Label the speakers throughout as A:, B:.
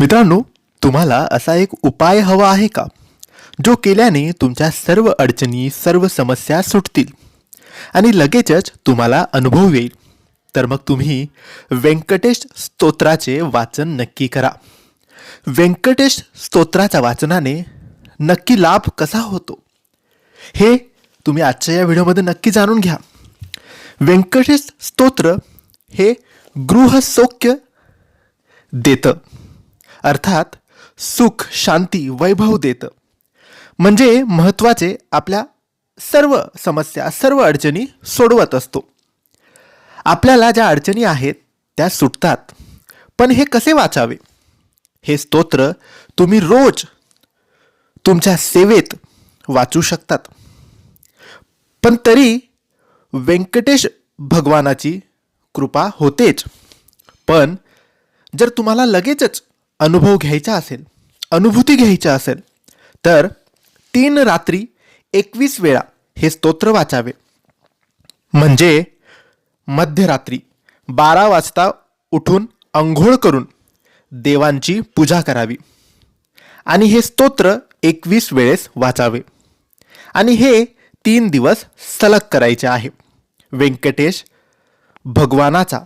A: मित्रांनो तुम्हाला असा एक उपाय हवा आहे का? जो केल्याने तुमच्या सर्व अडचणी सर्व समस्या सुटतील आणि लगेचच तुम्हाला अनुभव येईल. तर मग तुम्ही व्यंकटेश स्तोत्राचे वाचन नक्की करा. व्यंकटेश स्तोत्राच्या वाचनाने नक्की लाभ कसा होतो? हे तुम्ही आजच्या या व्हिडिओमध्ये नक्की जाणून घ्या. व्यंकटेश स्तोत्र हे गृहसौख्य देतं. अर्थात सुख शांती वैभव देतं. म्हणजे महत्त्वाचे आपल्या सर्व समस्या सर्व अडचणी सोडवत असतो. आपल्याला ज्या अडचणी आहेत त्या सुटतात. पण हे कसे वाचावे? हे स्तोत्र तुम्ही रोज तुमच्या सेवेत वाचू शकतात. पण तरी व्यंकटेश भगवानाची कृपा होतेच. पण जर तुम्हाला लगेचच अनुभव घ्यायचा असेल अनुभूती घ्यायची असेल तर तीन रात्री एकवीस वेळा हे स्तोत्र वाचावे. म्हणजे मध्यरात्री बारा वाजता उठून अंघोळ करून देवांची पूजा करावी. आणि हे स्तोत्र एकवीस वेळेस वाचावे. आणि हे तीन दिवस सलग करायचे आहे. व्यंकटेश भगवानाचा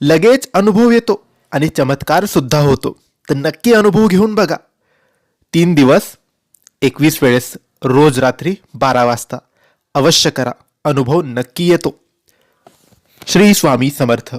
A: लगेच अनुभव येतो आणि चमत्कारसुद्धा होतो. तर नक्की अनुभव घेऊन बघा. तीन दिवस एकवीस वेळेस रोज रात्री बारा वाजता अवश्य करा. अनुभव नक्की येतो. श्री स्वामी समर्थ.